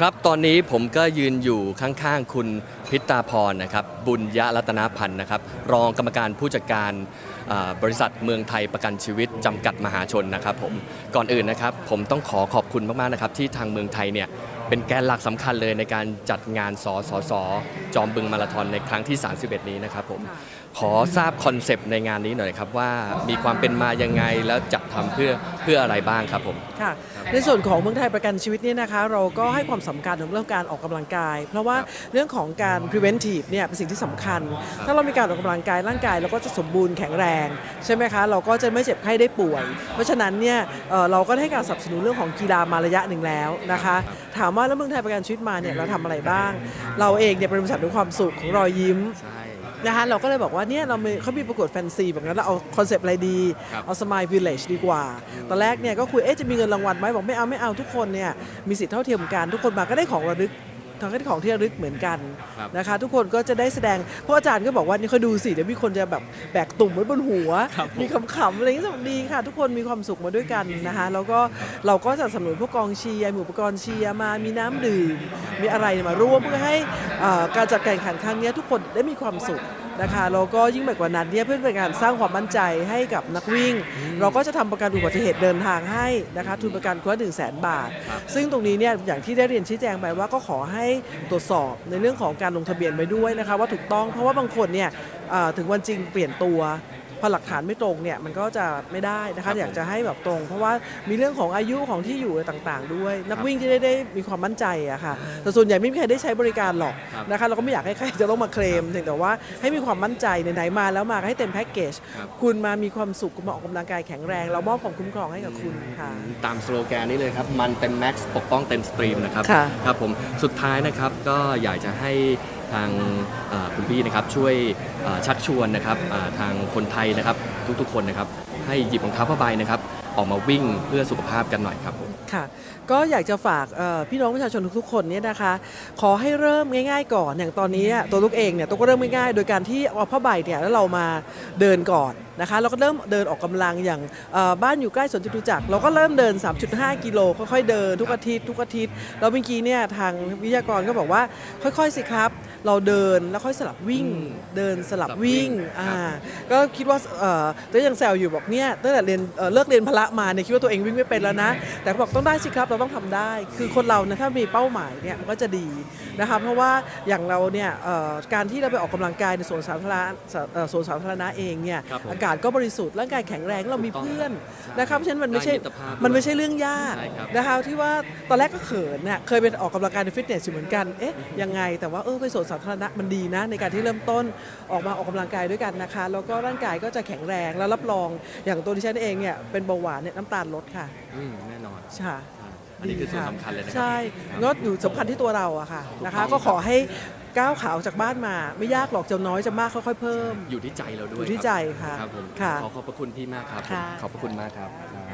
ครับตอนนี้ผมก็ยืนอยู่ข้างๆ คุณพิตาพรนะครับบุญยรัตนพันธ์นะครับรองกรรมการผู้จัดการบริษัทเมืองไทยประกันชีวิตจำกัดมหาชนนะครับผมก่อนอื่นนะครับผมต้องขอขอบคุณมากๆนะครับที่ทางเมืองไทยเนี่ยเป็นแกนหลักสำคัญเลยในการจัดงานสสสจอมบึงมาราธอนในครั้งที่ 31 นี้นะครับผมขอทราบคอนเซปต์ในงานนี้หน่อยครับว่ามีความเป็นมายังไงแล้วจัดทำเพื่อเพื่ออะไรบ้างครับผม ค่ะในส่วนของเมืองไทยประกันชีวิตเนี่ยนะคะ เราก็ให้ความสำคัญในเรื่องการออกกำลังกาย เพราะว่าเรื่องของการ preventive เนี่ยเป็นสิ่งที่สำคัญ ถ้าเรามีการออกกำลังกายร่างกายเราก็จะสมบูรณ์แข็งแรงใช่ไหมคะ เราก็จะไม่เจ็บไข้ได้ป่วย เพราะฉะนั้นเนี่ยเอ่อเราก็ได้ให้การสนับสนุนเรื่องของกีฬามาระยะหนึ่งแล้วนะคะ ถามว่าแล้วเมืองไทยประกันชีวิตมาเนี่ยเราทำอะไรบ้าง เราเองเนี่ยเป็นบริษัทด้วยความสุขของรอยยิ้มใช่นะคะเราก็เลยบอกว่าเนี่ยเรามีเขามีประกวดแฟนซีแบบนั้นเราเอาคอนเซปต์อะไรดีครับเอาสมายวิลเลจดีกว่า ตอนแรกเนี่ยก็คุยเอ๊ะจะมีเงินรางวัลไหมบอกไม่เอาไม่เอาทุกคนเนี่ยมีสิทธิ์เท่าเทียมกันทุกคนมาก็ได้ของระลึก ทั้งได้ของที่ระลึกเหมือนกันครับ นะคะ ทุกคนก็จะได้แสดงเพราะอาจารย์ก็บอกว่านี่เขาดูสิเดี๋ยวมีคนจะแบบแบกตุ่มไว้บนหัวครับผมมีขำๆอะไรอย่างเงี้ยสนุกดีค่ะ ทุกคนมีความสุขมาด้วยกันนะคะแล้วก็เราก็สนับสนุนพวกกองเชียร์มีอุปกรณ์เชียร์มามีน้ำดื่ม มีอะไรมาร่วมเพื่อให้เอ่อการจัดการแข่งขันครั้งเนี้ยทุกคนได้มีความสุข นะคะแล้วก็ยิ่งไปกว่านั้นเนี่ยเพื่อเป็นการสร้างความมั่นใจให้กับนักวิ่ง เราก็จะทำประกันอุบัติเหตุเดินทางให้นะคะทุนประกันคนละหนึ่งแสนบาทครับซึ่งตรงนี้เนี่ยอย่างที่ได้เรียนชี้แจงไปว่าก็ขอให้ตรวจสอบในเรื่องของการลงทะเบียนไปด้วยนะคะว่าถูกต้องเพราะว่าบางคนเนี่ยเอ่อถึงวันจริงเปลี่ยนตัวพ อหลักฐานไม่ตรงเนี่ยมันก็จะไม่ได้นะครัคะบอยากจะให้แบบตรง เพราะว่ามีเรื่องของอายุของที่อยู่อะไรต่างๆ ด้วย นักวิ่งจะได้ได้มีความมั่นใจอะค่ะแต่ส่วนใหญ่ไม่มีใครได้ใช้บริการหรอกครับนะคะเราก็ไม่อยากให้ใครจะต้องมาเคลมเพียงแต่ว่าให้มีความมั่นใจไหนๆมาแล้วมาให้เต็มแพ็กเกจครับคุณมามีความสุขคุณมาออกกำลังกายแข็งแรง เรามอบความคุ้มครองให้กับคุณค่ะตามสโลแกนนี้เลยครับ มันเต็มแม็กซ์ปกป้องเต็มสตรีมนะครับค่ะครับผมสุดท้ายนะครับก็อยากจะให้ ทางคุณพี่นะครับช่วยชักชวนนะครับทางคนไทยนะครับทุกๆคนนะครับให้หยิบรองเท้าผ้าใบนะครับออกมาวิ่งเพื่อสุขภาพกันหน่อยครับผมค่ะก็อยากจะฝากพี่น้องประชาชนทุกๆคนเนี่ยนะคะ ขอให้เริ่มง่าย ๆ ก่อนอย่างตอนนี้ตัวลูกเองเนี่ยตัวก็เริ่มง่ายๆโดยการที่เอาผ้าใบเนี่ยแล้วเรามาเดินก่อนนะคะเราก็เริ่มเดินออกกำลังอย่างบ้านอยู่ใกล้สวนจตุจักรเราก็เริ่มเดิน 3.5 กิโลค่อยๆเดินทุกอาทิตย์ทุกอาทิตย์แล้วเมื่อกี้เนี่ยทางวิทยากรก็บอกว่าค่อยๆสิครับ เราเดินแล้วค่อยสลับวิ่งอืมเดินสลับสลับวิ่วิ่งงอ่าครับก็คิดว่าเอ่อตัวยังแซวอยู่บอกเนี่ยตั้งแต่เรียนเอ่อเลิกเรียนพละมาเนี่ยคิดว่าตัวเองวิ่งไม่เป็นแล้วนะ แต่เขาบอกต้องได้สิครับเราต้องทำได้ คือคนเราเนี่ยถ้ามีเป้าหมายเนี่ยมันก็จะดีนะคะเพราะว่าอย่างเราเนี่ยเอ่อการที่เราไปออกกำลังกายในสวนสาธารณะเอ่อสวนสาธารณะเองเนี่ยครับผมอากาศก็บริสุทธิ์ร่างกายแข็งแรงเรามีถูกต้องเพื่อนใช่นะครับเพราะฉะนั้นมันไม่ใช่ได้มิตรภาพมันไม่ใช่เรื่องยากใช่ครับนะคะที่ว่าตอนแรกก็เขินเนี่ยเคยไปออกกำลังกายในฟิตเนสอยู่เหมือนกันเอ๊ะยังไงแต่ว่าเออไปสวนสาธารณะมันดีนะ ในการที่เริ่มต้นออกมาออกกำลังกายด้วยกันนะคะ แล้วก็ร่างกายก็จะแข็งแรงแล้วรับรองอย่างตัวดิฉันเองเนี่ยเป็นเบาหวานเนี่ยน้ำตาลลดค่ะอืมแน่นอนค่ะอ่าอันนี้คือส่วนสำคัญเลยนะครัใช่ครับงดอยู่สำคัญที่ตัวเราอะค่ะนะคะถูกต้องก็ขอให้ก้าวขาออกจากบ้านมา ไม่ยากหรอกจะน้อยจะมากค่อยๆเพิ่ม อยู่ที่ใจเราด้วยอยู่ที่ครับใจค่ะครับผมค่ะขอขอบพระคุณพี่มากครับผมค่ะ ขอบพระคุณมากครับครับ